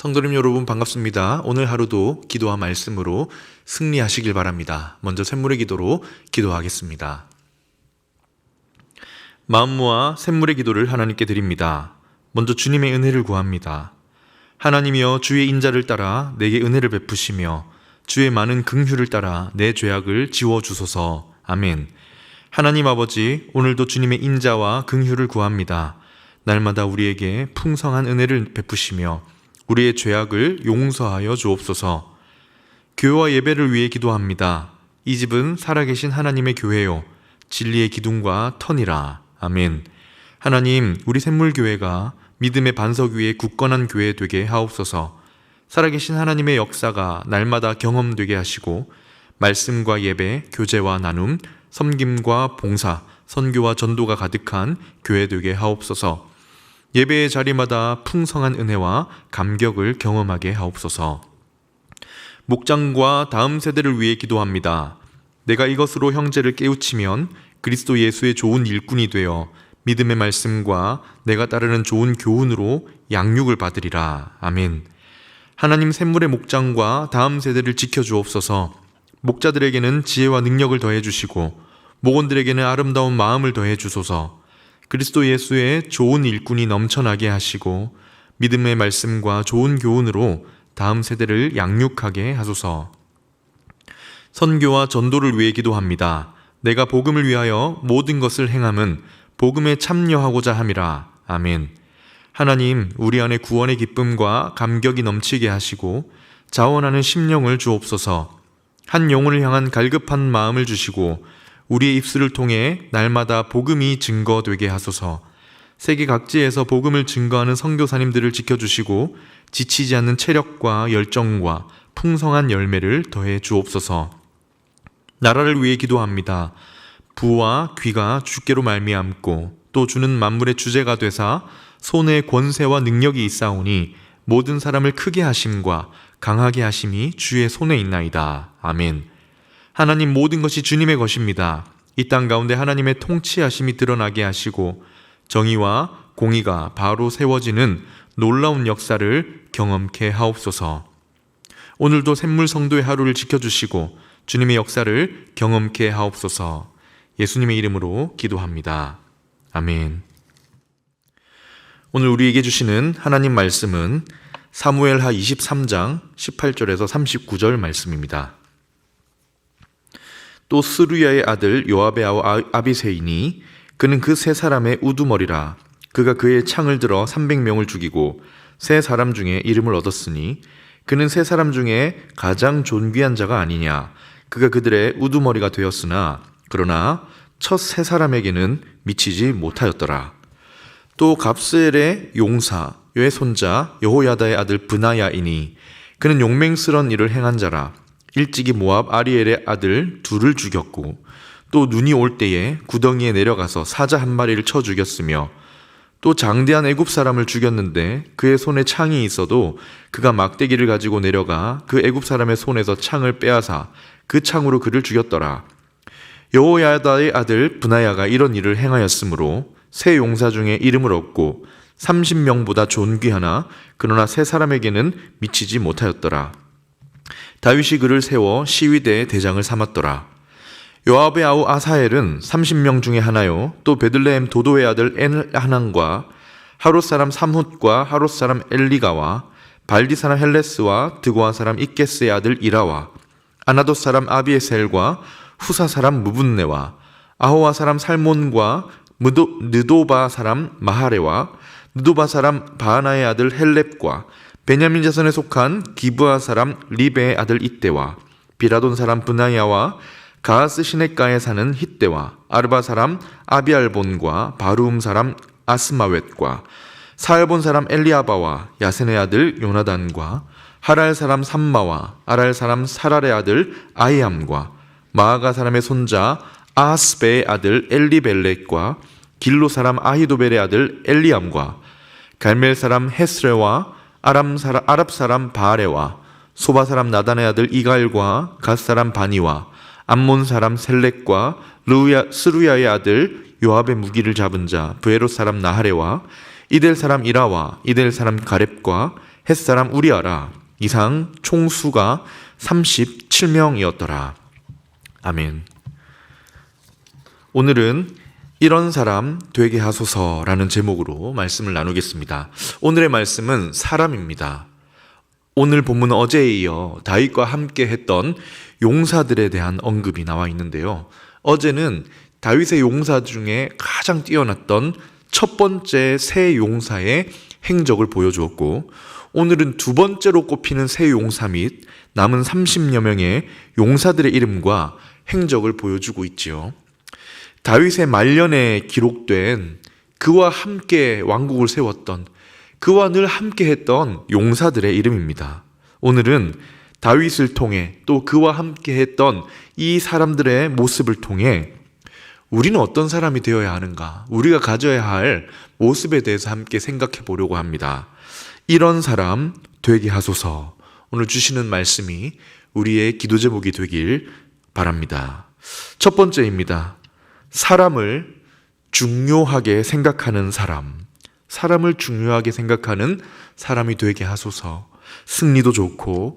성도님 여러분 반갑습니다. 오늘 하루도 기도와 말씀으로 승리하시길 바랍니다. 먼저 샘물의 기도로 기도하겠습니다. 마음 모아 샘물의 기도를 하나님께 드립니다. 먼저 주님의 은혜를 구합니다. 하나님이여 주의 인자를 따라 내게 은혜를 베푸시며 주의 많은 긍휼을 따라 내 죄악을 지워 주소서. 아멘. 하나님 아버지, 오늘도 주님의 인자와 긍휼을 구합니다. 날마다 우리에게 풍성한 은혜를 베푸시며 우리의 죄악을 용서하여 주옵소서. 교회와 예배를 위해 기도합니다. 이 집은 살아계신 하나님의 교회요 진리의 기둥과 터니라. 아멘. 하나님, 우리 샘물교회가 믿음의 반석 위에 굳건한 교회 되게 하옵소서. 살아계신 하나님의 역사가 날마다 경험되게 하시고 말씀과 예배, 교제와 나눔, 섬김과 봉사, 선교와 전도가 가득한 교회 되게 하옵소서. 예배의 자리마다 풍성한 은혜와 감격을 경험하게 하옵소서. 목장과 다음 세대를 위해 기도합니다. 내가 이것으로 형제를 깨우치면 그리스도 예수의 좋은 일꾼이 되어 믿음의 말씀과 내가 따르는 좋은 교훈으로 양육을 받으리라. 아멘. 하나님 샘물의 목장과 다음 세대를 지켜 주옵소서. 목자들에게는 지혜와 능력을 더해 주시고 목원들에게는 아름다운 마음을 더해 주소서. 그리스도 예수의 좋은 일꾼이 넘쳐나게 하시고 믿음의 말씀과 좋은 교훈으로 다음 세대를 양육하게 하소서. 선교와 전도를 위해 기도합니다. 내가 복음을 위하여 모든 것을 행함은 복음에 참여하고자 함이라. 아멘. 하나님, 우리 안에 구원의 기쁨과 감격이 넘치게 하시고 자원하는 심령을 주옵소서. 한 영혼을 향한 갈급한 마음을 주시고 우리의 입술을 통해 날마다 복음이 증거되게 하소서. 세계 각지에서 복음을 증거하는 선교사님들을 지켜주시고 지치지 않는 체력과 열정과 풍성한 열매를 더해 주옵소서. 나라를 위해 기도합니다. 부와 귀가 주께로 말미암고 또 주는 만물의 주제가 되사 손에 권세와 능력이 있사오니 모든 사람을 크게 하심과 강하게 하심이 주의 손에 있나이다. 아멘. 하나님 모든 것이 주님의 것입니다. 이 땅 가운데 하나님의 통치하심이 드러나게 하시고 정의와 공의가 바로 세워지는 놀라운 역사를 경험케 하옵소서. 오늘도 샘물 성도의 하루를 지켜주시고 주님의 역사를 경험케 하옵소서. 예수님의 이름으로 기도합니다. 아멘. 오늘 우리에게 주시는 하나님 말씀은 사무엘하 23장 18절에서 39절 말씀입니다. 또 스루야의 아들 요압의 아우 아비세이니 그는 그 세 사람의 우두머리라. 그가 그의 창을 들어 300명을 죽이고 세 사람 중에 이름을 얻었으니 그는 세 사람 중에 가장 존귀한 자가 아니냐. 그가 그들의 우두머리가 되었으나 그러나 첫 세 사람에게는 미치지 못하였더라. 또 갑스엘의 용사 의 손자 여호야다의 아들 브나야이니 그는 용맹스런 일을 행한 자라 일찍이 모압 아리엘의 아들 둘을 죽였고 또 눈이 올 때에 구덩이에 내려가서 사자 한 마리를 쳐 죽였으며 또 장대한 애굽 사람을 죽였는데 그의 손에 창이 있어도 그가 막대기를 가지고 내려가 그 애굽 사람의 손에서 창을 빼앗아 그 창으로 그를 죽였더라 여호야다의 아들 브나야가 이런 일을 행하였으므로 세 용사 중에 이름을 얻고 30명보다 존귀하나 그러나 세 사람에게는 미치지 못하였더라. 다윗이 그를 세워 시위대의 대장을 삼았더라. 요압의 아우 아사엘은 30명 중에 하나요. 또 베들레헴 도도의 아들 엔하난과 하롯 사람 삼훗과 하롯 사람 엘리가와 발디 사람 헬레스와 드고한 사람 이게스의 아들 이라와 아나도 사람 아비에셀과 후사 사람 무분네와 아호와 사람 살몬과 느도바 사람 마하레와 느도바 사람 바하나의 아들 헬렙과 베냐민 자손에 속한 기브아 사람 리베의 아들 이때와 비라돈 사람 브나야와 가하스 시내가에 사는 히때와 아르바 사람 아비알본과 바루움 사람 아스마웻과 사알본 사람 엘리아바와 야센의 아들 요나단과 하랄 사람 삼마와 아랄 사람 사랄의 아들 아이암과 마아가 사람의 손자 아스베의 아들 엘리벨렉과 길로 사람 아히도벨의 아들 엘리암과 갈멜 사람 헤스레와 아람 사람 아랍 사람 바아레와 소바 사람 나단의 아들 이갈과 갓 사람 바니와 암몬 사람 셀렉과 루야 스루야의 아들 요압의 무기를 잡은 자 브에롯 사람 나하레와 이델 사람 이라와 이델 사람 가렙과 햇사람 우리아라 이상 총수가 37명이었더라. 아멘. 오늘은 이런 사람 되게 하소서라는 제목으로 말씀을 나누겠습니다. 오늘의 말씀은 사람입니다. 오늘 본문은 어제에 이어 다윗과 함께 했던 용사들에 대한 언급이 나와 있는데요. 어제는 다윗의 용사 중에 가장 뛰어났던 첫 번째 새 용사의 행적을 보여주었고, 오늘은 두 번째로 꼽히는 새 용사 및 남은 30여 명의 용사들의 이름과 행적을 보여주고 있지요. 다윗의 말년에 기록된 그와 함께 왕국을 세웠던 그와 늘 함께 했던 용사들의 이름입니다. 오늘은 다윗을 통해 또 그와 함께 했던 이 사람들의 모습을 통해 우리는 어떤 사람이 되어야 하는가? 우리가 가져야 할 모습에 대해서 함께 생각해 보려고 합니다. 이런 사람 되게 하소서. 오늘 주시는 말씀이 우리의 기도 제목이 되길 바랍니다. 첫 번째입니다. 사람을 중요하게 생각하는 사람. 사람을 중요하게 생각하는 사람이 되게 하소서. 승리도 좋고,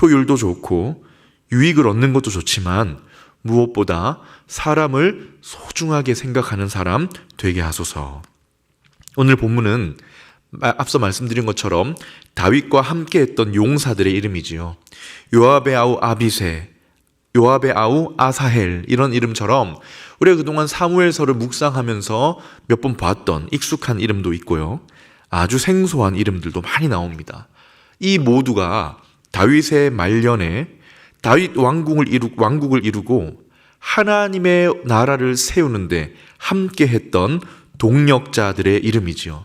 효율도 좋고, 유익을 얻는 것도 좋지만, 무엇보다 사람을 소중하게 생각하는 사람 되게 하소서. 오늘 본문은 앞서 말씀드린 것처럼 다윗과 함께 했던 용사들의 이름이지요. 요압의 아우 아비세, 요압의 아우 아사헬 이런 이름처럼 우리가 그동안 사무엘서를 묵상하면서 몇 번 봤던 익숙한 이름도 있고요. 아주 생소한 이름들도 많이 나옵니다. 이 모두가 다윗의 말년에 다윗 왕국을 이루 왕국을 이루고 하나님의 나라를 세우는데 함께 했던 동력자들의 이름이지요.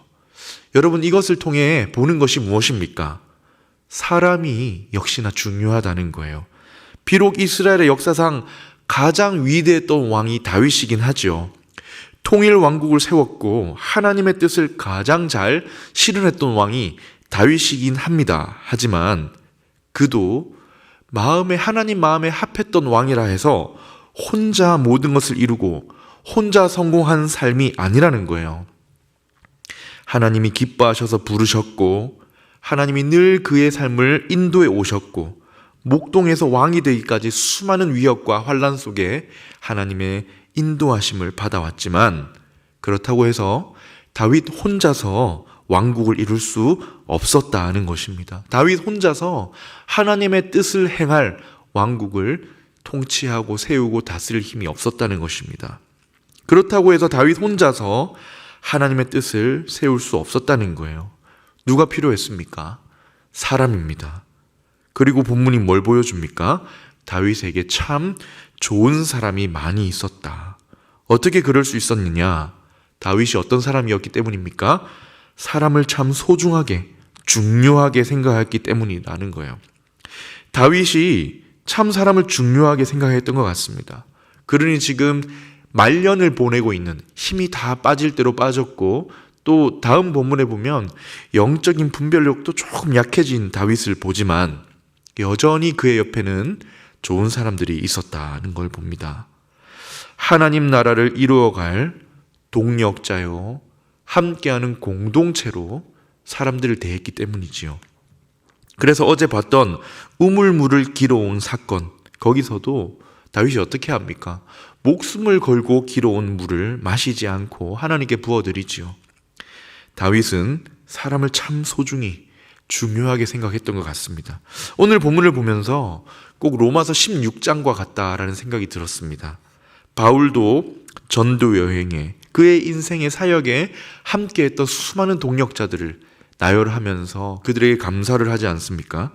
여러분 이것을 통해 보는 것이 무엇입니까? 사람이 역시나 중요하다는 거예요. 비록 이스라엘의 역사상 가장 위대했던 왕이 다윗이긴 하죠. 통일 왕국을 세웠고 하나님의 뜻을 가장 잘 실현했던 왕이 다윗이긴 합니다. 하지만 그도 마음에 하나님 마음에 합했던 왕이라 해서 혼자 모든 것을 이루고 혼자 성공한 삶이 아니라는 거예요. 하나님이 기뻐하셔서 부르셨고 하나님이 늘 그의 삶을 인도해 오셨고 목동에서 왕이 되기까지 수많은 위협과 환란 속에 하나님의 인도하심을 받아왔지만 그렇다고 해서 다윗 혼자서 왕국을 이룰 수 없었다는 것입니다. 다윗 혼자서 하나님의 뜻을 행할 왕국을 통치하고 세우고 다스릴 힘이 없었다는 것입니다. 그렇다고 해서 다윗 혼자서 하나님의 뜻을 세울 수 없었다는 거예요. 누가 필요했습니까? 사람입니다. 그리고 본문이 뭘 보여줍니까? 다윗에게 참 좋은 사람이 많이 있었다. 어떻게 그럴 수 있었느냐? 다윗이 어떤 사람이었기 때문입니까? 사람을 참 소중하게, 중요하게 생각했기 때문이라는 거예요. 다윗이 참 사람을 중요하게 생각했던 것 같습니다. 그러니 지금 말년을 보내고 있는 힘이 다 빠질 대로 빠졌고 또 다음 본문에 보면 영적인 분별력도 조금 약해진 다윗을 보지만 여전히 그의 옆에는 좋은 사람들이 있었다는 걸 봅니다. 하나님 나라를 이루어갈 동력자요, 함께하는 공동체로 사람들을 대했기 때문이지요. 그래서 어제 봤던 우물물을 길어온 사건, 거기서도 다윗이 어떻게 합니까? 목숨을 걸고 길어온 물을 마시지 않고 하나님께 부어드리지요. 다윗은 사람을 참 소중히 중요하게 생각했던 것 같습니다. 오늘 본문을 보면서 꼭 로마서 16장과 같다라는 생각이 들었습니다. 바울도 전도 여행에 그의 인생의 사역에 함께했던 수많은 동력자들을 나열하면서 그들에게 감사를 하지 않습니까?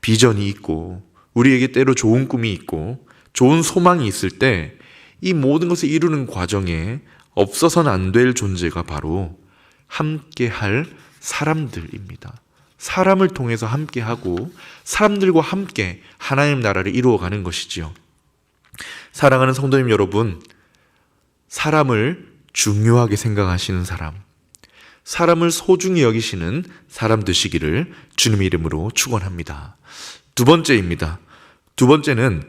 비전이 있고 우리에게 때로 좋은 꿈이 있고 좋은 소망이 있을 때 이 모든 것을 이루는 과정에 없어서는 안 될 존재가 바로 함께할 사람들입니다. 사람을 통해서 함께 하고 사람들과 함께 하나님 나라를 이루어가는 것이지요. 사랑하는 성도님 여러분, 사람을 중요하게 생각하시는 사람, 사람을 소중히 여기시는 사람 되시기를 주님의 이름으로 축원합니다. 두 번째입니다. 두 번째는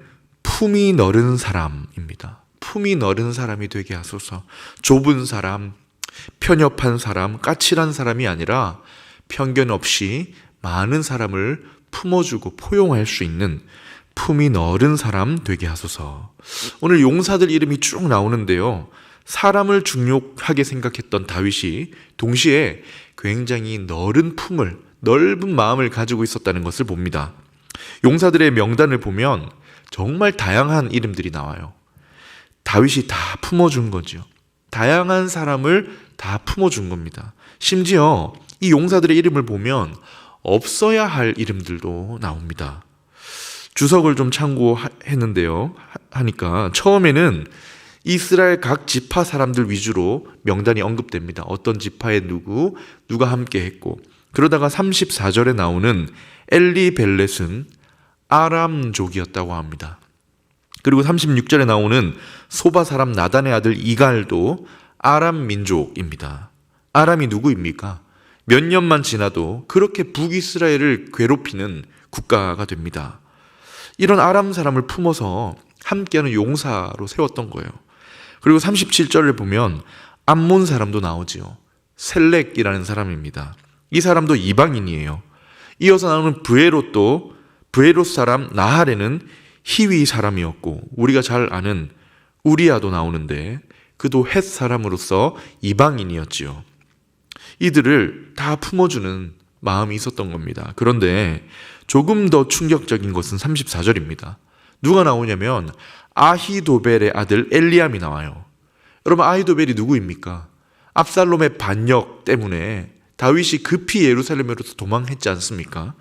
품이 넓은 사람입니다. 품이 넓은 사람이 되게 하소서. 좁은 사람, 편협한 사람, 까칠한 사람이 아니라 편견 없이 많은 사람을 품어주고 포용할 수 있는 품이 넓은 사람 되게 하소서. 오늘 용사들 이름이 쭉 나오는데요. 사람을 중요하게 생각했던 다윗이 동시에 굉장히 넓은 품을, 넓은 마음을 가지고 있었다는 것을 봅니다. 용사들의 명단을 보면 정말 다양한 이름들이 나와요. 다윗이 다 품어준 거죠. 다양한 사람을 다 품어준 겁니다. 심지어 이 용사들의 이름을 보면 없어야 할 이름들도 나옵니다. 주석을 좀 참고했는데요. 하니까 처음에는 이스라엘 각 지파 사람들 위주로 명단이 언급됩니다. 어떤 지파에 누구, 누가 함께 했고. 그러다가 34절에 나오는 엘리 벨렛은 아람족이었다고 합니다. 그리고 36절에 나오는 소바 사람 나단의 아들 이갈도 아람 민족입니다. 아람이 누구입니까? 몇 년만 지나도 그렇게 북이스라엘을 괴롭히는 국가가 됩니다. 이런 아람 사람을 품어서 함께하는 용사로 세웠던 거예요. 그리고 37절을 보면 암몬 사람도 나오지요. 셀렉이라는 사람입니다. 이 사람도 이방인이에요. 이어서 나오는 브에롯도 브에롯 사람 나하레는 히위 사람이었고 우리가 잘 아는 우리아도 나오는데 그도 헷 사람으로서 이방인이었지요. 이들을 다 품어주는 마음이 있었던 겁니다. 그런데 조금 더 충격적인 것은 34절입니다. 누가 나오냐면 아히도벨의 아들 엘리암이 나와요. 여러분 아히도벨이 누구입니까? 압살롬의 반역 때문에 다윗이 급히 예루살렘으로서 도망했지 않습니까?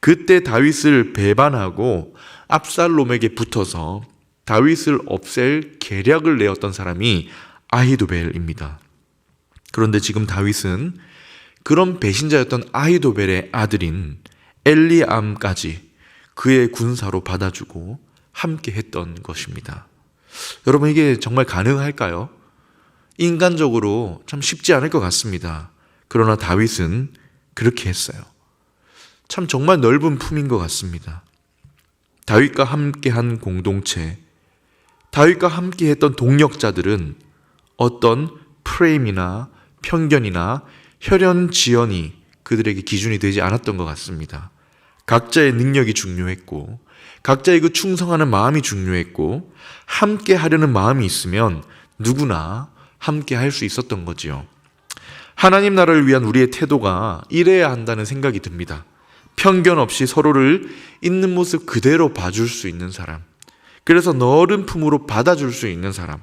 그때 다윗을 배반하고 압살롬에게 붙어서 다윗을 없앨 계략을 내었던 사람이 아히도벨입니다. 그런데 지금 다윗은 그런 배신자였던 아히도벨의 아들인 엘리암까지 그의 군사로 받아주고 함께 했던 것입니다. 여러분 이게 정말 가능할까요? 인간적으로 참 쉽지 않을 것 같습니다. 그러나 다윗은 그렇게 했어요. 참 정말 넓은 품인 것 같습니다. 다윗과 함께한 공동체, 다윗과 함께했던 동력자들은 어떤 프레임이나 편견이나 혈연 지연이 그들에게 기준이 되지 않았던 것 같습니다. 각자의 능력이 중요했고, 각자의 그 충성하는 마음이 중요했고, 함께 하려는 마음이 있으면 누구나 함께 할 수 있었던 거지요. 하나님 나라를 위한 우리의 태도가 이래야 한다는 생각이 듭니다. 편견 없이 서로를 있는 모습 그대로 봐줄 수 있는 사람. 그래서 넓은 품으로 받아줄 수 있는 사람.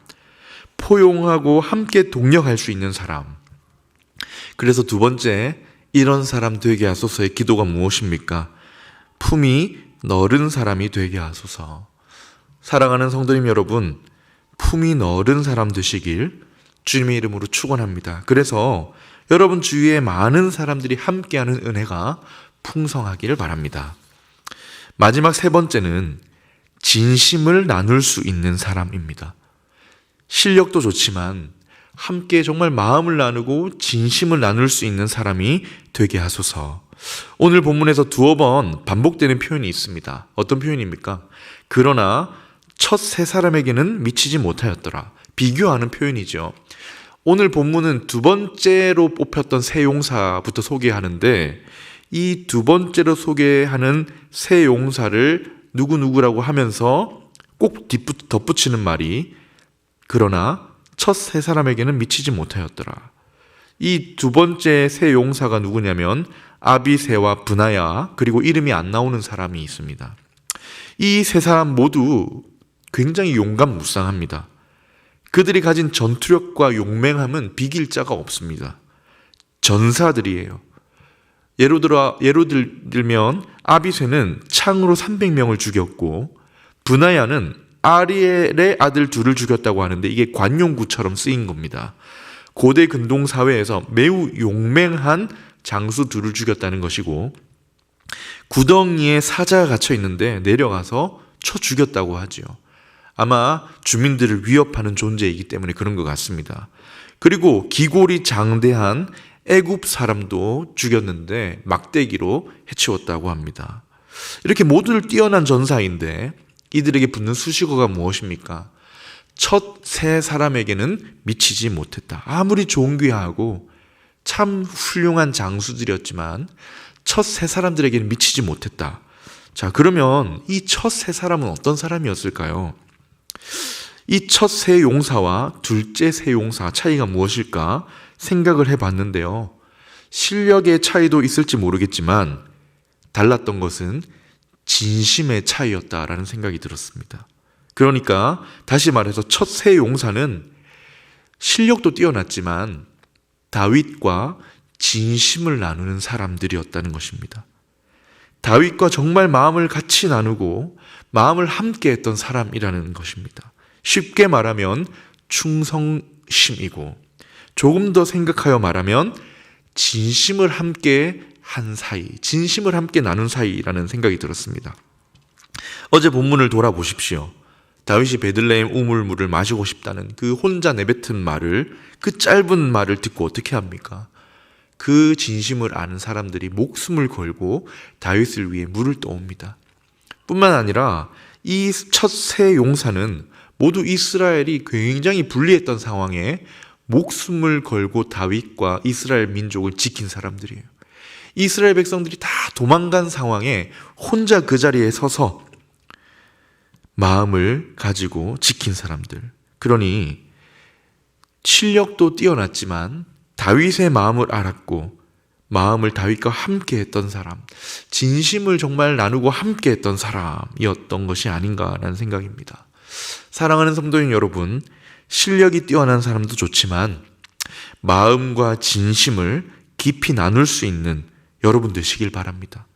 포용하고 함께 동력할 수 있는 사람. 그래서 두 번째, 이런 사람 되게 하소서의 기도가 무엇입니까? 품이 넓은 사람이 되게 하소서. 사랑하는 성도님 여러분, 품이 넓은 사람 되시길 주님의 이름으로 축원합니다. 그래서 여러분 주위에 많은 사람들이 함께하는 은혜가 풍성하기를 바랍니다. 마지막 세 번째는 진심을 나눌 수 있는 사람입니다. 실력도 좋지만 함께 정말 마음을 나누고 진심을 나눌 수 있는 사람이 되게 하소서. 오늘 본문에서 두어 번 반복되는 표현이 있습니다. 어떤 표현입니까? 그러나 첫 세 사람에게는 미치지 못하였더라. 비교하는 표현이죠. 오늘 본문은 두 번째로 뽑혔던 세 용사부터 소개하는데 이 두 번째로 소개하는 세 용사를 누구누구라고 하면서 꼭 덧붙이는 말이 그러나 첫 세 사람에게는 미치지 못하였더라. 이 두 번째 세 용사가 누구냐면 아비세와 분하야 그리고 이름이 안 나오는 사람이 있습니다. 이 세 사람 모두 굉장히 용감 무쌍합니다. 그들이 가진 전투력과 용맹함은 비길 자가 없습니다. 전사들이에요. 예로 들어 예로 들면 아비세는 창으로 300명을 죽였고 분하야는 아리엘의 아들 둘을 죽였다고 하는데 이게 관용구처럼 쓰인 겁니다. 고대 근동 사회에서 매우 용맹한 장수 둘을 죽였다는 것이고 구덩이에 사자가 갇혀 있는데 내려가서 쳐 죽였다고 하지요. 아마 주민들을 위협하는 존재이기 때문에 그런 것 같습니다. 그리고 기골이 장대한 애굽 사람도 죽였는데 막대기로 해치웠다고 합니다. 이렇게 모두를 뛰어난 전사인데 이들에게 붙는 수식어가 무엇입니까? 첫 세 사람에게는 미치지 못했다. 아무리 존귀하고 참 훌륭한 장수들이었지만 첫 세 사람들에게는 미치지 못했다. 자, 그러면 이 첫 세 사람은 어떤 사람이었을까요? 이 첫 세 용사와 둘째 세 용사 차이가 무엇일까 생각을 해 봤는데요. 실력의 차이도 있을지 모르겠지만 달랐던 것은 진심의 차이였다라는 생각이 들었습니다. 그러니까 다시 말해서 첫세 용사는 실력도 뛰어났지만 다윗과 진심을 나누는 사람들이었다는 것입니다. 다윗과 정말 마음을 같이 나누고 마음을 함께 했던 사람이라는 것입니다. 쉽게 말하면 충성심이고 조금 더 생각하여 말하면 진심을 함께 한 사이, 진심을 함께 나눈 사이라는 생각이 들었습니다. 어제 본문을 돌아보십시오. 다윗이 베들레헴 우물물을 마시고 싶다는 그 혼자 내뱉은 말을 그 짧은 말을 듣고 어떻게 합니까? 그 진심을 아는 사람들이 목숨을 걸고 다윗을 위해 물을 떠옵니다. 뿐만 아니라 이 첫 세 용사는 모두 이스라엘이 굉장히 불리했던 상황에 목숨을 걸고 다윗과 이스라엘 민족을 지킨 사람들이에요. 이스라엘 백성들이 다 도망간 상황에 혼자 그 자리에 서서 마음을 가지고 지킨 사람들. 그러니 실력도 뛰어났지만 다윗의 마음을 알았고 마음을 다윗과 함께 했던 사람, 진심을 정말 나누고 함께 했던 사람이었던 것이 아닌가라는 생각입니다. 사랑하는 성도인 여러분, 실력이 뛰어난 사람도 좋지만 마음과 진심을 깊이 나눌 수 있는 여러분 되시길 바랍니다.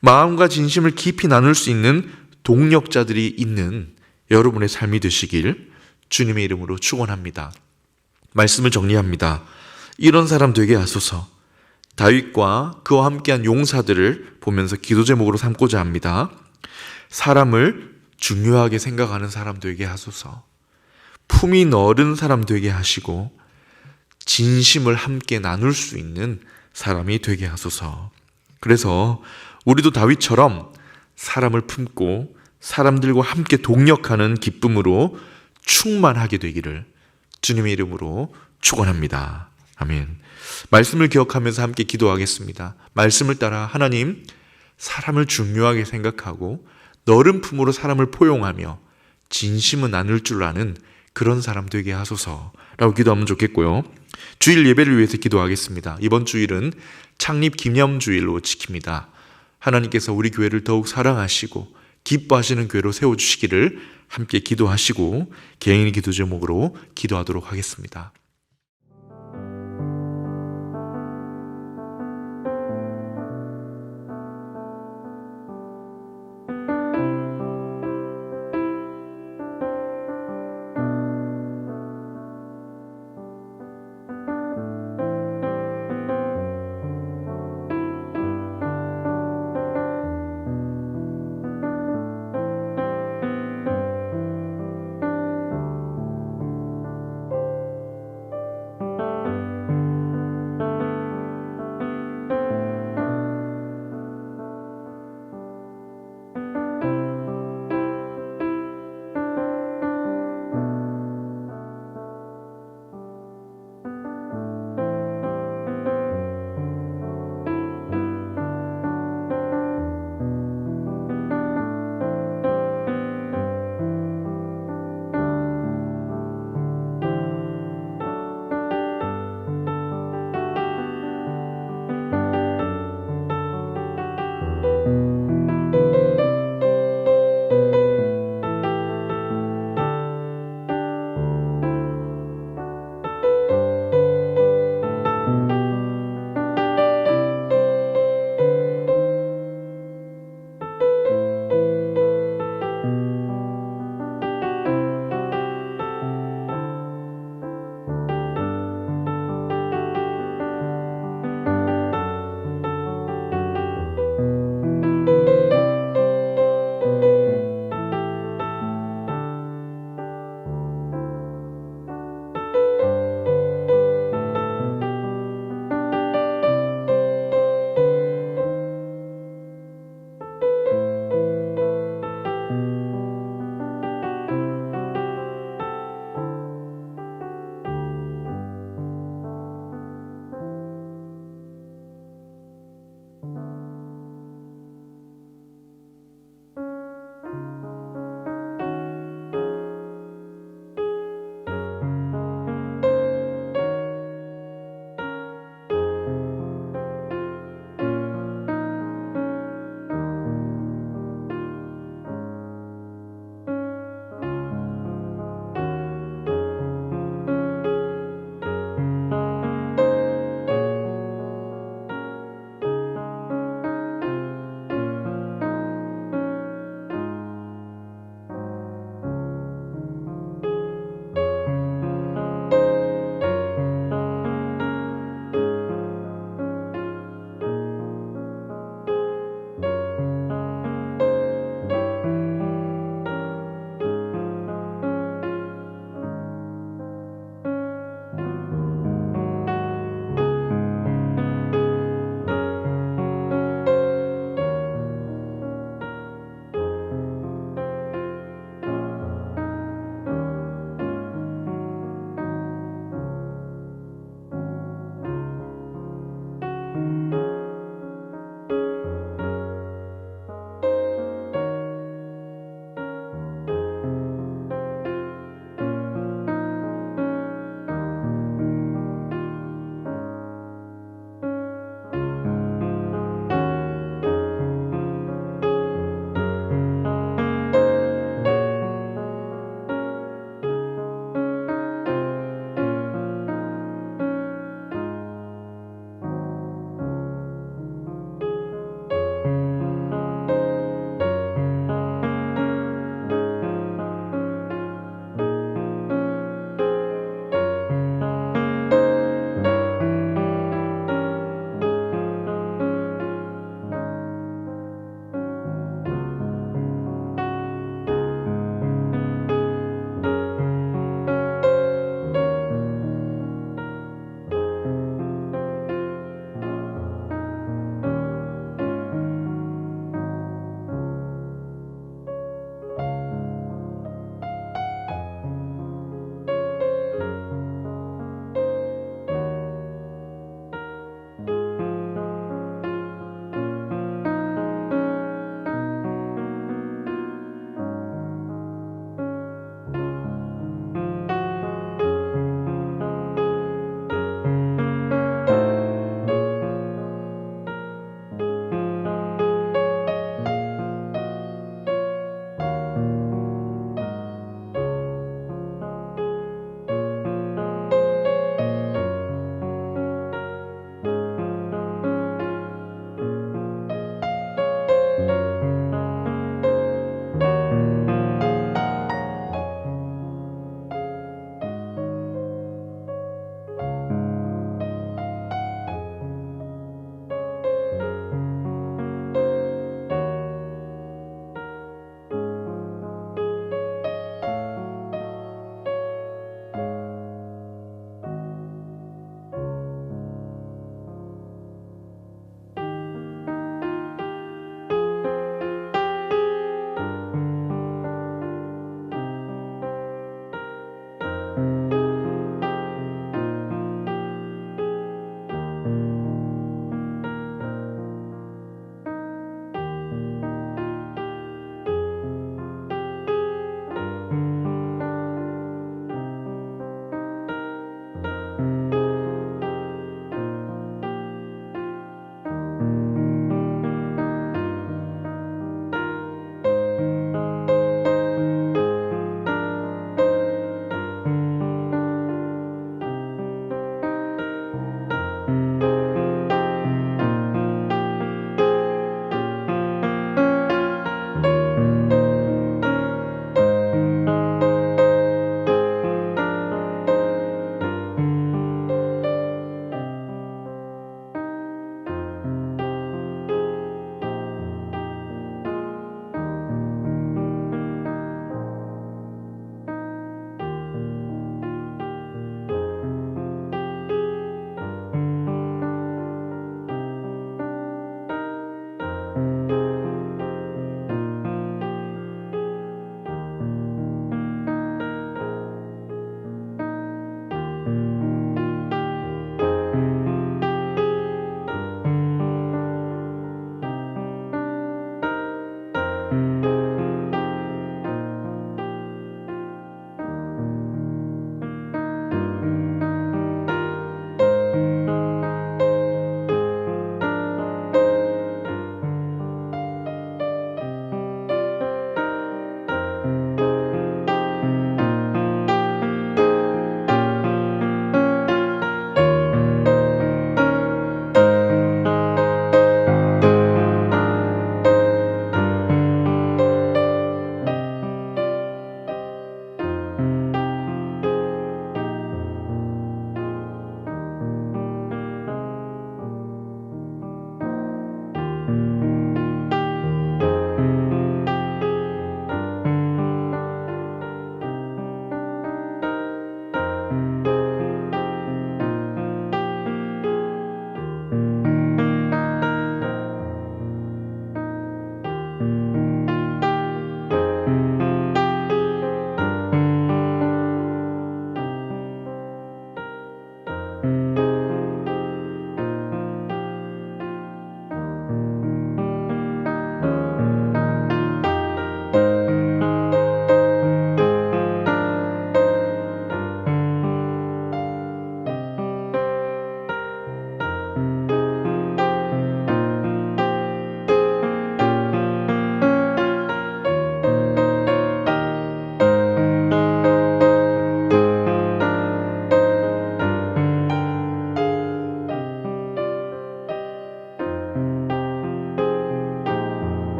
마음과 진심을 깊이 나눌 수 있는 동력자들이 있는 여러분의 삶이 되시길 주님의 이름으로 축원합니다. 말씀을 정리합니다. 이런 사람 되게 하소서. 다윗과 그와 함께한 용사들을 보면서 기도 제목으로 삼고자 합니다. 사람을 중요하게 생각하는 사람 되게 하소서. 품이 넓은 사람 되게 하시고 진심을 함께 나눌 수 있는 사람이 되게 하소서. 그래서 우리도 다윗처럼 사람을 품고 사람들과 함께 동력하는 기쁨으로 충만하게 되기를 주님의 이름으로 축원합니다. 아멘. 말씀을 기억하면서 함께 기도하겠습니다. 말씀을 따라 하나님 사람을 중요하게 생각하고 너른 품으로 사람을 포용하며 진심은 나눌 줄 아는 그런 사람 되게 하소서라고 기도하면 좋겠고요. 주일 예배를 위해서 기도하겠습니다. 이번 주일은 창립 기념 주일로 지킵니다. 하나님께서 우리 교회를 더욱 사랑하시고 기뻐하시는 교회로 세워 주시기를 함께 기도하시고 개인 기도 제목으로 기도하도록 하겠습니다.